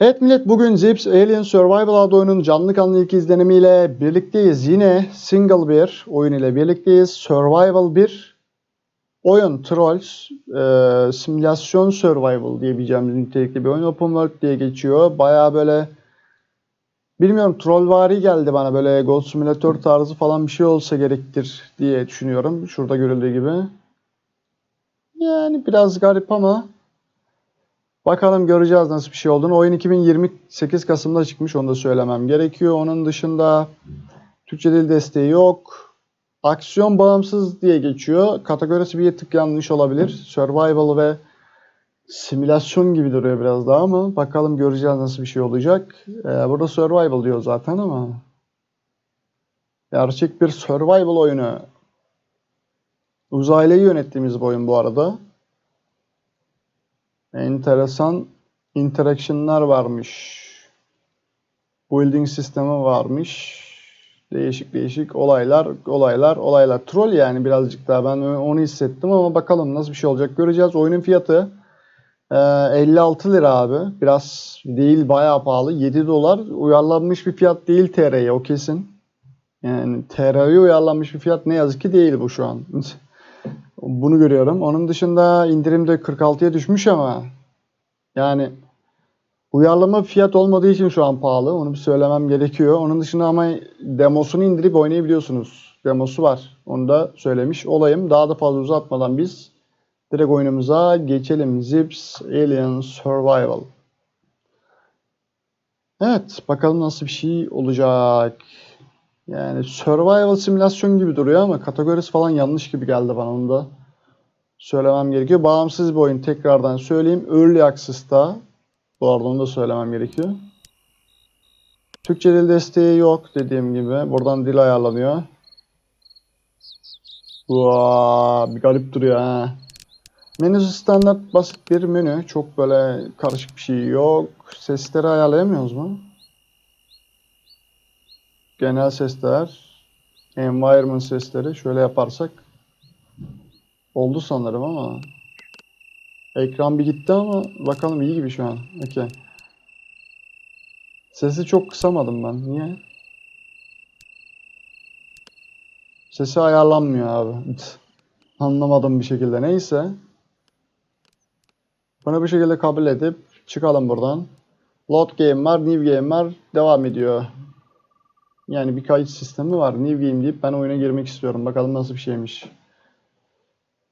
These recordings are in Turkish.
Evet millet bugün Zips Alien Survival adlı oyunun canlı kanlı ilk izlenimiyle birlikteyiz. Yine single bir oyun ile birlikteyiz. Survival bir oyun. Trolls e, simülasyon survival diyebileceğimiz nitelikli bir oyun. Open World diye geçiyor. Baya böyle bilmiyorum trollvari geldi bana. Böyle Gold Simulator tarzı falan bir şey olsa gerektir diye düşünüyorum. Şurada görüldüğü gibi. Yani biraz garip ama Bakalım göreceğiz nasıl bir şey olduğunu. Oyun 2028 Kasım'da çıkmış onu da söylemem gerekiyor. Onun dışında Türkçe dil desteği yok. Aksiyon bağımsız diye geçiyor. Kategorisi bir tık yanlış olabilir. Survival ve simülasyon gibi duruyor biraz daha ama bakalım göreceğiz nasıl bir şey olacak. Ee, burada survival diyor zaten ama gerçek bir survival oyunu. Uzaylıyı yönettiğimiz bir oyun bu arada. Enteresan interaction'lar varmış. Building sistemi varmış. Değişik değişik olaylar, olaylar, olaylar. Troll yani birazcık daha ben onu hissettim ama bakalım nasıl bir şey olacak göreceğiz. Oyunun fiyatı e, 56 lira abi. Biraz değil bayağı pahalı. 7 dolar uyarlanmış bir fiyat değil TR'ye o kesin. Yani TR'ye uyarlanmış bir fiyat ne yazık ki değil bu şu an. Bunu görüyorum. Onun dışında indirimde 46'ya düşmüş ama yani uyarlama fiyat olmadığı için şu an pahalı. Onu bir söylemem gerekiyor. Onun dışında ama demosunu indirip oynayabiliyorsunuz. Demosu var. Onu da söylemiş olayım. Daha da fazla uzatmadan biz direkt oyunumuza geçelim. Zips Alien Survival. Evet, bakalım nasıl bir şey olacak. Yani survival simülasyon gibi duruyor ama kategorisi falan yanlış gibi geldi bana onu da söylemem gerekiyor. Bağımsız bir oyun tekrardan söyleyeyim. Early Access'ta bu arada onu da söylemem gerekiyor. Türkçe dil desteği yok dediğim gibi. Buradan dil ayarlanıyor. Vaa, bir garip duruyor ha. Menüsü standart basit bir menü. Çok böyle karışık bir şey yok. Sesleri ayarlayamıyoruz mu? Genel sesler, environment sesleri şöyle yaparsak oldu sanırım ama ekran bir gitti ama bakalım iyi gibi şu an. Okey. Sesi çok kısamadım ben. Niye? Sesi ayarlanmıyor abi. Anlamadım bir şekilde. Neyse. Bunu bir şekilde kabul edip çıkalım buradan. Load game var, new game var. Devam ediyor. Yani bir kayıt sistemi var. New game deyip ben oyuna girmek istiyorum. Bakalım nasıl bir şeymiş.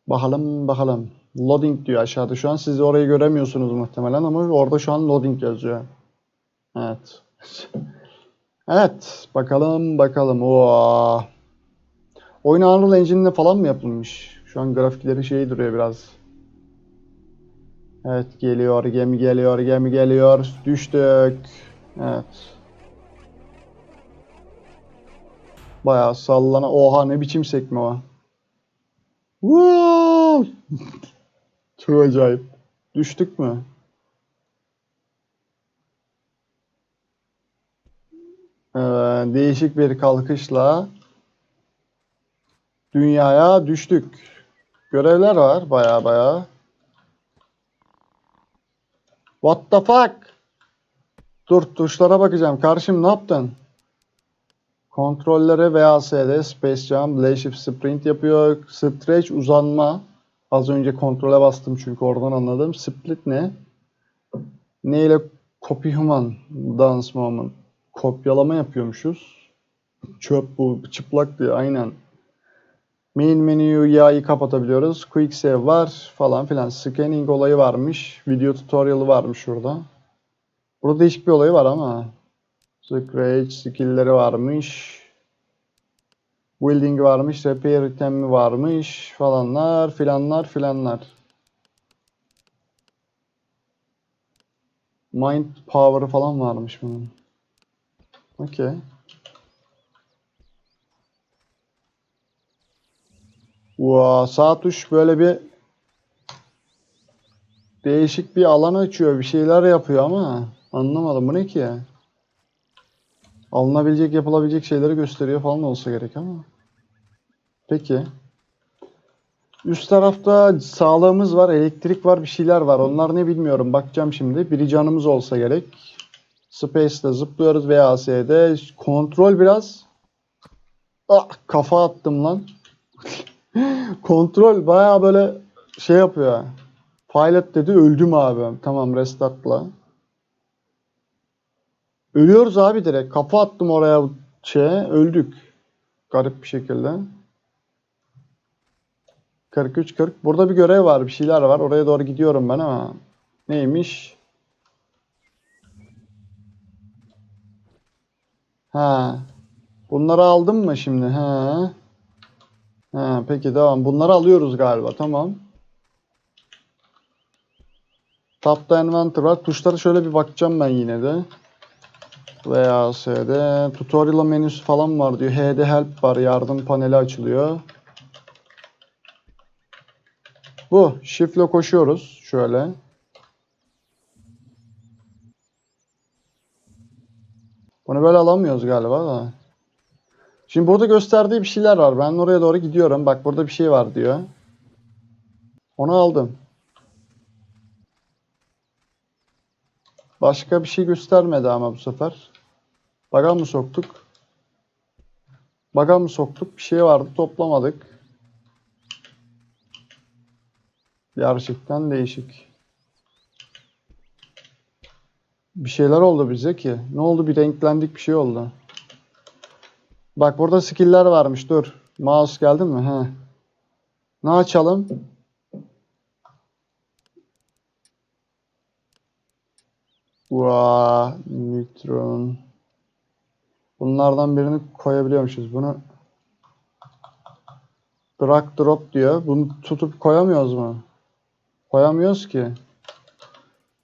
Bakalım bakalım. Loading diyor aşağıda. Şu an siz orayı göremiyorsunuz muhtemelen ama orada şu an loading yazıyor. Evet. evet. Bakalım bakalım. Oo. Oyun Unreal Engine'le falan mı yapılmış? Şu an grafikleri şey duruyor biraz. Evet geliyor gemi geliyor gemi geliyor. Düştük. Evet. Bayağı sallana. Oha ne biçim sekme o. Wow! Çok acayip. Düştük mü? Evet, değişik bir kalkışla dünyaya düştük. Görevler var baya baya. What the fuck? Dur tuşlara bakacağım. Karşım ne yaptın? Kontrollere VASD, Space Jump, Blade Shift Sprint yapıyor. Stretch uzanma. Az önce kontrole bastım çünkü oradan anladım. Split ne? Ne ile Copy Human Dance Moment. Kopyalama yapıyormuşuz. Çöp bu. Çıplak diye aynen. Main menüyü yağı kapatabiliyoruz. Quick Save var falan filan. Scanning olayı varmış. Video tutorial'ı varmış şurada. Burada değişik bir olayı var ama. Scratch skill'leri varmış. Building varmış. Repair itemi varmış. Falanlar filanlar filanlar. Mind power falan varmış bunun. Okey. Wow, sağ tuş böyle bir değişik bir alan açıyor. Bir şeyler yapıyor ama anlamadım. Bu ne ki ya? Alınabilecek, yapılabilecek şeyleri gösteriyor falan olsa gerek ama. Peki. Üst tarafta sağlığımız var, elektrik var, bir şeyler var. Onlar ne bilmiyorum. Bakacağım şimdi. Biri canımız olsa gerek. Space'de zıplıyoruz veya AS'de. Kontrol biraz. Ah, kafa attım lan. Kontrol baya böyle şey yapıyor. Pilot dedi öldüm abi. Tamam restartla. Ölüyoruz abi direkt. Kafa attım oraya şeye öldük. Garip bir şekilde. 43 40. Burada bir görev var, bir şeyler var. Oraya doğru gidiyorum ben ama neymiş? Ha. Bunları aldım mı şimdi? Ha. Ha, peki devam. Bunları alıyoruz galiba. Tamam. Tapta Inventor var. Tuşlara şöyle bir bakacağım ben yine de. Veya S'de. Tutorial menüsü falan var diyor. H'de help var. Yardım paneli açılıyor. Bu. Shift'le koşuyoruz. Şöyle. Bunu böyle alamıyoruz galiba da. Şimdi burada gösterdiği bir şeyler var. Ben oraya doğru gidiyorum. Bak burada bir şey var diyor. Onu aldım. Başka bir şey göstermedi ama bu sefer. Baga mı soktuk? Baga mı soktuk? Bir şey vardı toplamadık. Gerçekten değişik. Bir şeyler oldu bize ki. Ne oldu? Bir renklendik bir şey oldu. Bak burada skill'ler varmış. Dur. Mouse geldi mi? He. Ne açalım? Vaa, Neutron. Bunlardan birini koyabiliyormuşuz. Bunu drag drop diyor. Bunu tutup koyamıyoruz mu? Koyamıyoruz ki.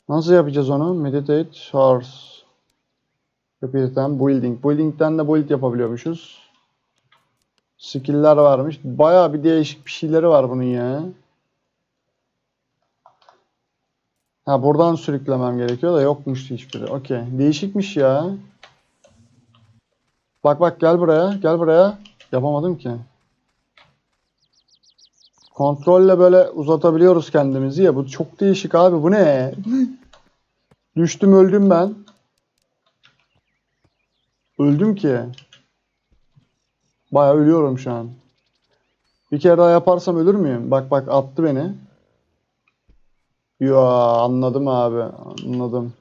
Nasıl yapacağız onu? Meditate, source. Repeat'ten building. Building'den de build yapabiliyormuşuz. Skill'ler varmış. Bayağı bir değişik bir şeyleri var bunun ya. Ha buradan sürüklemem gerekiyor da yokmuş hiçbiri. Okey. Değişikmiş ya. Bak bak gel buraya. Gel buraya. Yapamadım ki. Kontrolle böyle uzatabiliyoruz kendimizi ya. Bu çok değişik abi. Bu ne? Düştüm öldüm ben. Öldüm ki. Bayağı ölüyorum şu an. Bir kere daha yaparsam ölür müyüm? Bak bak attı beni. Ya anladım abi. Anladım.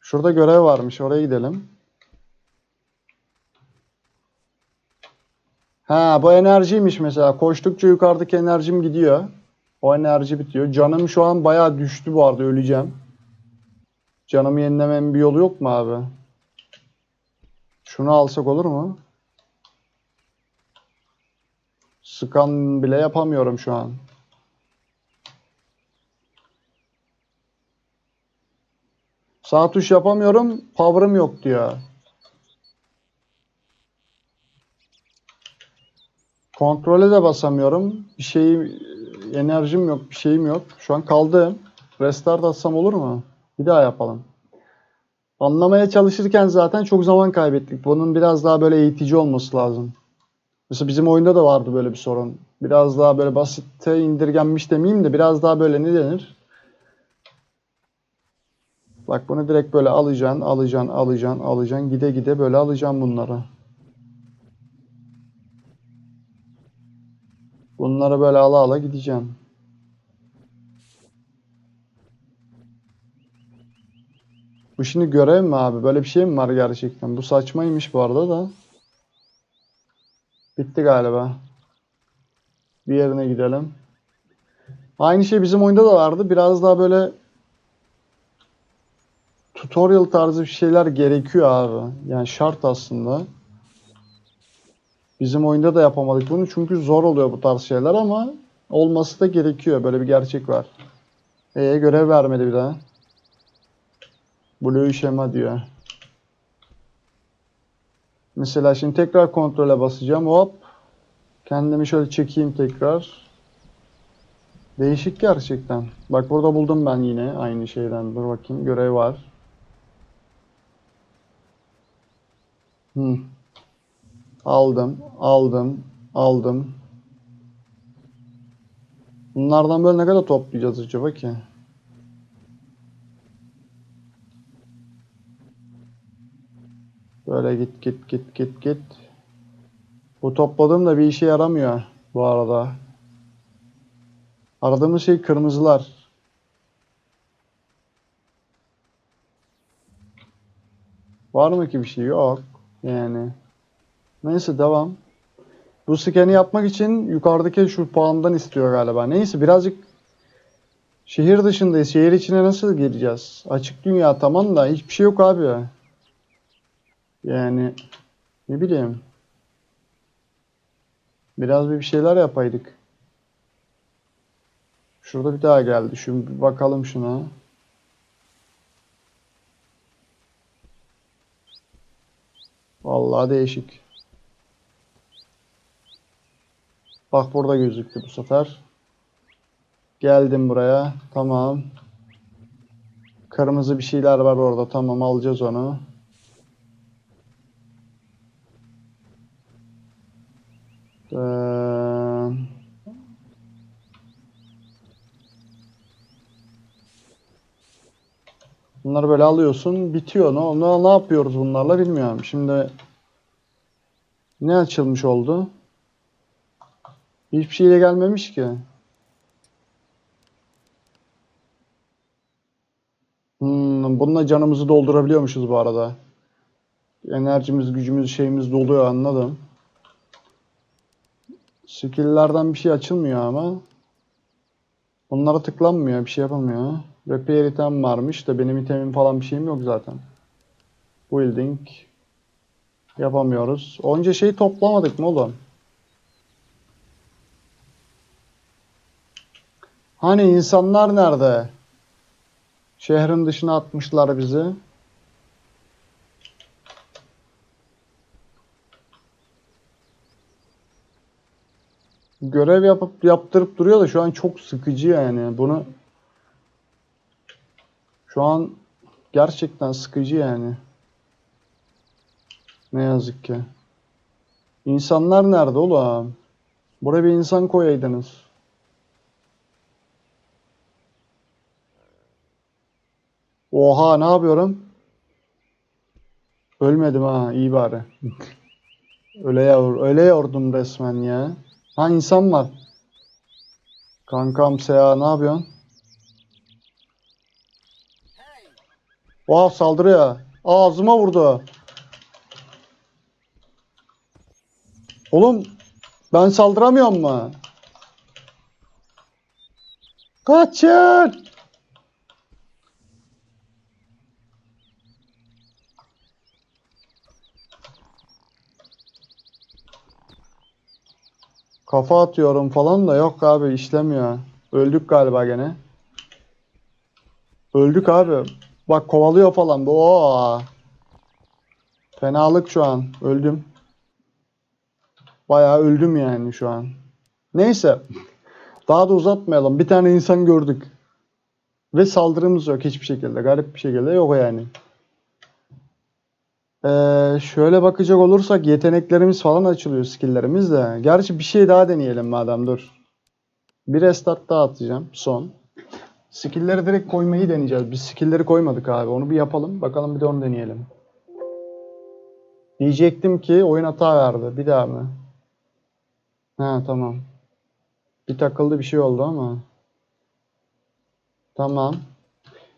Şurada görev varmış. Oraya gidelim. Ha bu enerjiymiş mesela. Koştukça yukarıdaki enerjim gidiyor. O enerji bitiyor. Canım şu an bayağı düştü bu arada. Öleceğim. Canımı yenilememin bir yolu yok mu abi? Şunu alsak olur mu? Scan bile yapamıyorum şu an. Sağ tuş yapamıyorum. Power'ım yok diyor. Kontrole de basamıyorum. Bir şey enerjim yok, bir şeyim yok. Şu an kaldım. Restart atsam olur mu? Bir daha yapalım. Anlamaya çalışırken zaten çok zaman kaybettik. Bunun biraz daha böyle eğitici olması lazım. Mesela bizim oyunda da vardı böyle bir sorun. Biraz daha böyle basitte indirgenmiş demeyeyim de biraz daha böyle ne denir? Bak bunu direkt böyle alacaksın, alacaksın, alacaksın, alacaksın. Gide gide böyle alacaksın bunları. Bunları böyle ala ala gideceğim. Bu şimdi görev mi abi? Böyle bir şey mi var gerçekten? Bu saçmaymış bu arada da. Bitti galiba. Bir yerine gidelim. Aynı şey bizim oyunda da vardı. Biraz daha böyle tutorial tarzı bir şeyler gerekiyor abi. Yani şart aslında. Bizim oyunda da yapamadık bunu çünkü zor oluyor bu tarz şeyler ama olması da gerekiyor. Böyle bir gerçek var. Ee görev vermedi bir daha. Blue şema diyor. Mesela şimdi tekrar kontrole basacağım. Hop. Kendimi şöyle çekeyim tekrar. Değişik gerçekten. Bak burada buldum ben yine aynı şeyden. Dur bakayım. Görev var. Hmm. Aldım, aldım. Aldım. Bunlardan böyle ne kadar toplayacağız acaba ki? Böyle git git git git git. Bu topladığım da bir işe yaramıyor bu arada. Aradığımız şey kırmızılar. Var mı ki bir şey? Yok. Yani. Neyse devam. Bu scan'i yapmak için yukarıdaki şu puandan istiyor galiba. Neyse birazcık şehir dışındayız. Şehir içine nasıl gireceğiz? Açık dünya tamam da hiçbir şey yok abi. Yani ne bileyim. Biraz bir şeyler yapaydık. Şurada bir daha geldi. Bir bakalım şuna. Vallahi değişik. Bak burada gözüktü bu sefer. Geldim buraya. Tamam. Kırmızı bir şeyler var orada. Tamam alacağız onu. Ee, Bunları böyle alıyorsun, bitiyor. Ne, ne, ne yapıyoruz bunlarla bilmiyorum. Şimdi ne açılmış oldu? Hiçbir şeyle gelmemiş ki. Hmm, bununla canımızı doldurabiliyormuşuz bu arada. Enerjimiz, gücümüz, şeyimiz doluyor anladım. Skill'lerden bir şey açılmıyor ama. Onlara tıklanmıyor, bir şey yapamıyor. Repair item varmış da benim itemim falan bir şeyim yok zaten. Building. Yapamıyoruz. Onca şey toplamadık mı oğlum? Hani insanlar nerede? Şehrin dışına atmışlar bizi. Görev yapıp yaptırıp duruyor da şu an çok sıkıcı yani. Bunu şu an gerçekten sıkıcı yani. Ne yazık ki. İnsanlar nerede oğlum? Buraya bir insan koyaydınız. Oha ne yapıyorum? Ölmedim ha iyi bari. Öyle yavur, öyle yordum resmen ya. Ha insan var. Kankam Seha ne yapıyorsun? Oha saldırıyor. Ağzıma vurdu. Oğlum ben saldıramıyorum mu? Kaçın! Kafa atıyorum falan da yok abi işlemiyor. Öldük galiba gene. Öldük abi. Bak kovalıyor falan. Oo. Fenalık şu an. Öldüm. Bayağı öldüm yani şu an. Neyse. Daha da uzatmayalım. Bir tane insan gördük. Ve saldırımız yok hiçbir şekilde. Garip bir şekilde yok yani. Ee, şöyle bakacak olursak yeteneklerimiz falan açılıyor skill'lerimiz de. Gerçi bir şey daha deneyelim madem dur. Bir restart daha atacağım son. Skill'leri direkt koymayı deneyeceğiz. Biz skill'leri koymadık abi. Onu bir yapalım. Bakalım bir de onu deneyelim. Diyecektim ki oyun hata verdi. Bir daha mı? Ha tamam. Bir takıldı bir şey oldu ama. Tamam.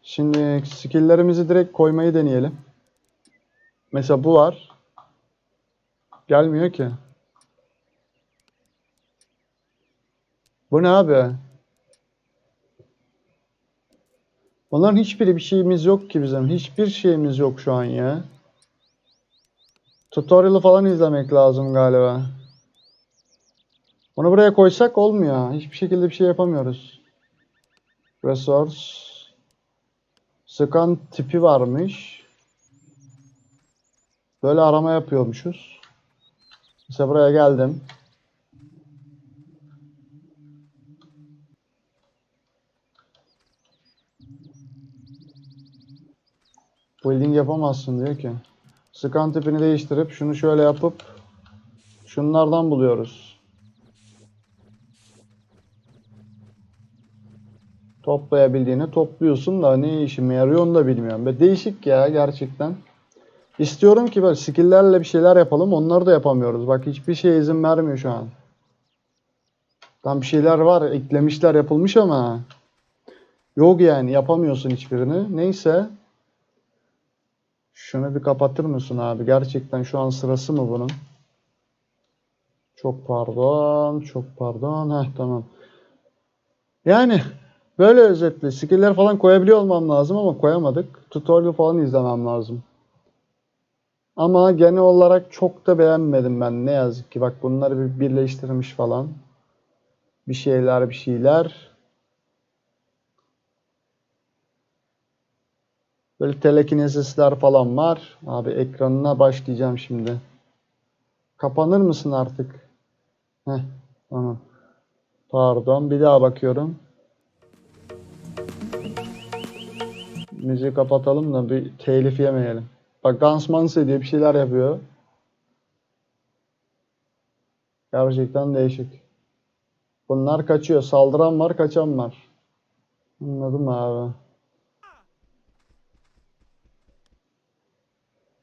Şimdi skill'lerimizi direkt koymayı deneyelim. Mesela bu var. Gelmiyor ki. Bu ne abi? Bunların hiçbiri bir şeyimiz yok ki bizim. Hiçbir şeyimiz yok şu an ya. Tutorial'ı falan izlemek lazım galiba. Bunu buraya koysak olmuyor. Hiçbir şekilde bir şey yapamıyoruz. Resource. Scan tipi varmış. Böyle arama yapıyormuşuz. İşte buraya geldim. Building yapamazsın diyor ki. Scan tipini değiştirip şunu şöyle yapıp şunlardan buluyoruz. Toplayabildiğini topluyorsun da ne işime yarıyor onu da bilmiyorum. Be değişik ya gerçekten. İstiyorum ki böyle skill'lerle bir şeyler yapalım. Onları da yapamıyoruz. Bak hiçbir şey izin vermiyor şu an. Tam bir şeyler var. Eklemişler yapılmış ama. Yok yani yapamıyorsun hiçbirini. Neyse. Şunu bir kapatır mısın abi? Gerçekten şu an sırası mı bunun? Çok pardon. Çok pardon. Heh tamam. Yani böyle özetle skill'ler falan koyabiliyor olmam lazım ama koyamadık. Tutorial falan izlemem lazım. Ama genel olarak çok da beğenmedim ben ne yazık ki. Bak bunları bir birleştirmiş falan. Bir şeyler bir şeyler. Böyle telekinesisler falan var. Abi ekranına başlayacağım şimdi. Kapanır mısın artık? Heh, tamam. Pardon, bir daha bakıyorum. Müziği kapatalım da bir telif yemeyelim. Bak dans mans ediyor, bir şeyler yapıyor. Gerçekten değişik. Bunlar kaçıyor. Saldıran var, kaçan var. Anladım abi.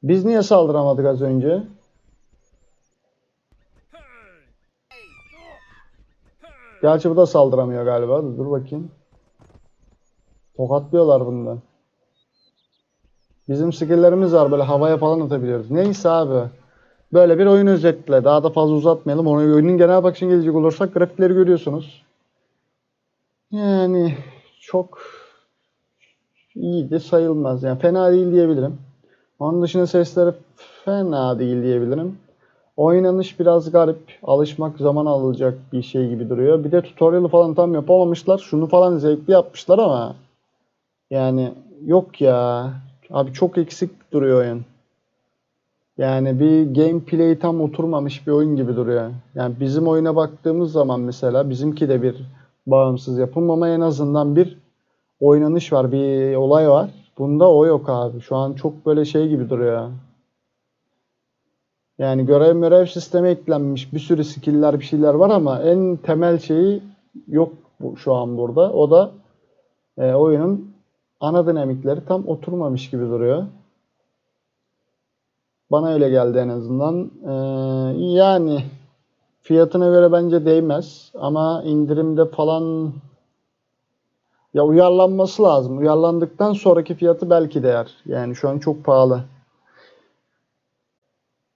Biz niye saldıramadık az önce? Gerçi bu da saldıramıyor galiba. Dur, bakayım. Tokatlıyorlar bunda. Bizim skill'lerimiz var böyle havaya falan atabiliyoruz. Neyse abi. Böyle bir oyun özetle. Daha da fazla uzatmayalım. Onu oyunun genel bakışına gelecek olursak grafikleri görüyorsunuz. Yani çok iyi de sayılmaz. Yani fena değil diyebilirim. Onun dışında sesleri fena değil diyebilirim. Oynanış biraz garip. Alışmak zaman alacak bir şey gibi duruyor. Bir de tutorial'ı falan tam yapamamışlar. Şunu falan zevkli yapmışlar ama yani yok ya. Abi çok eksik duruyor oyun. Yani bir gameplay tam oturmamış bir oyun gibi duruyor. Yani bizim oyuna baktığımız zaman mesela bizimki de bir bağımsız yapım ama en azından bir oynanış var, bir olay var. Bunda o yok abi. Şu an çok böyle şey gibi duruyor. Yani görev mörev sistemi eklenmiş. Bir sürü skill'ler bir şeyler var ama en temel şeyi yok bu, şu an burada. O da e, oyunun ana dinamikleri tam oturmamış gibi duruyor. Bana öyle geldi en azından. Ee, yani fiyatına göre bence değmez ama indirimde falan ya uyarlanması lazım. Uyarlandıktan sonraki fiyatı belki değer. Yani şu an çok pahalı.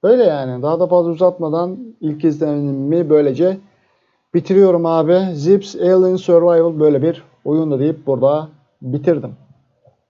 Böyle yani. Daha da fazla uzatmadan ilk izlenimimi böylece bitiriyorum abi. Zips Alien Survival böyle bir oyundu deyip burada bitirdim.